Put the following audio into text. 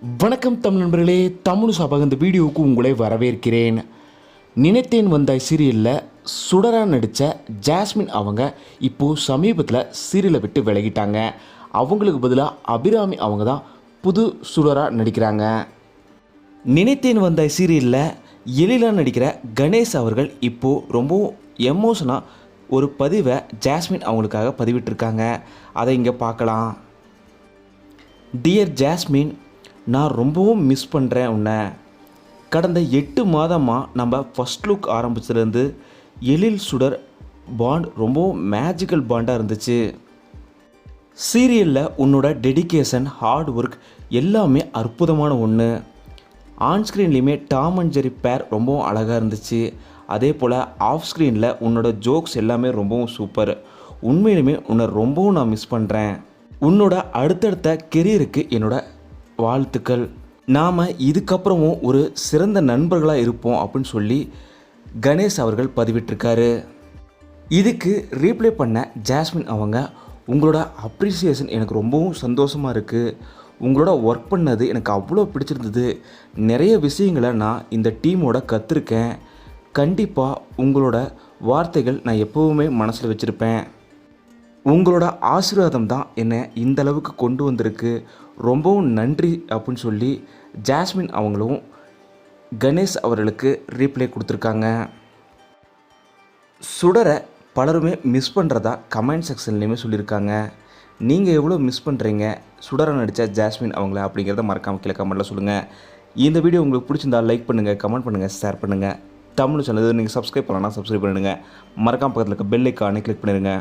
வணக்கம் தமிழ் நண்பர்களே தமிழ் சபாக இந்த வீடியோவுக்கு உங்களை வரவேற்கிறேன். நினைத்தேன் வந்தாய் சீரியலில் சுடராக நடித்த ஜாஸ்மின் அவங்க இப்போது சமீபத்தில் சீரியலை விட்டு விலகிட்டாங்க. அவங்களுக்கு பதிலாக அபிராமி அவங்க தான் புது சுடராக நடிக்கிறாங்க. நினைத்தேன் வந்தாய் சீரியலில் எழிலாக நடிக்கிற கணேஷ் அவர்கள் இப்போது ரொம்பவும் எமோஷனாக ஒரு பதிவை ஜாஸ்மின் அவங்களுக்காக பதிவிட்டிருக்காங்க. அதை இங்கே பார்க்கலாம். டியர் ஜாஸ்மின் நான் ரொம்பவும் மிஸ் பண்ணுறேன் உன்னை. கடந்த எட்டு மாதமாக நம்ம ஃபஸ்ட் லுக் ஆரம்பிச்சதுலேருந்து எழில் சுடர் பாண்ட் ரொம்பவும் மேஜிக்கல் பாண்டாக இருந்துச்சு. சீரியலில் உன்னோட டெடிகேஷன் ஹார்ட் ஒர்க் எல்லாமே அற்புதமான ஒன்று ஆன்ஸ்க்ரீன்லேயுமே டாம் அண்ட் ஜெரி பேர் ரொம்பவும் அழகாக இருந்துச்சு. அதே போல் ஆஃப் ஸ்க்ரீனில் உன்னோட ஜோக்ஸ் எல்லாமே ரொம்பவும் சூப்பர் உண்மையிலுமே உன்னை ரொம்பவும் நான் மிஸ் பண்ணுறேன் உன்னோட அடுத்தடுத்த கெரியருக்கு என்னோட வாழ்த்துக்கள். நாம் இதுக்கப்புறமும் ஒரு சிறந்த நண்பர்களாக இருப்போம் அப்படின்னு சொல்லி கணேஷ் அவர்கள் பதிவிட்டிருக்காரு. இதுக்கு ரீப்ளே பண்ண ஜாஸ்மின் அவங்க உங்களோட அப்ரிசியேஷன் எனக்கு ரொம்பவும் சந்தோஷமாக இருக்குது உங்களோட ஒர்க் பண்ணது எனக்கு அவ்வளோ பிடிச்சிருந்தது. நிறைய விஷயங்களை நான் இந்த டீமோட கற்றுருக்கேன் கண்டிப்பாக உங்களோட வார்த்தைகள் நான் எப்போவுமே மனசில் வச்சுருப்பேன். உங்களோட ஆசீர்வாதம் தான் என்னை இந்த அளவுக்கு கொண்டு வந்திருக்கு. ரொம்பவும் நன்றி அப்படின்னு சொல்லி ஜாஸ்மின் அவங்களும் கணேஷ் அவர்களுக்கு ரீப்ளை கொடுத்துருக்காங்க. சுடரை பலருமே மிஸ் பண்ணுறதா கமெண்ட் செக்ஷன்லேயுமே சொல்லியிருக்காங்க. நீங்கள் எவ்வளோ மிஸ் பண்ணுறீங்க சுடரை நடித்த ஜாஸ்மின் அவங்கள அப்படிங்கிறத மறக்காம கீழே கமெண்ட்டில் சொல்லுங்கள் இந்த வீடியோ உங்களுக்கு பிடிச்சிருந்தா லைக் பண்ணுங்கள் கமெண்ட் பண்ணுங்கள் ஷேர் பண்ணுங்கள் தமிழ் சேனல் நீங்கள் சப்ஸ்கிரைப் பண்ணலாம் சப்ஸ்கிரைப் பண்ணிடுங்க. மறக்காம பக்கத்தில் இருக்க பெல் ஐக்கானே கிளிக் பண்ணிடுங்க.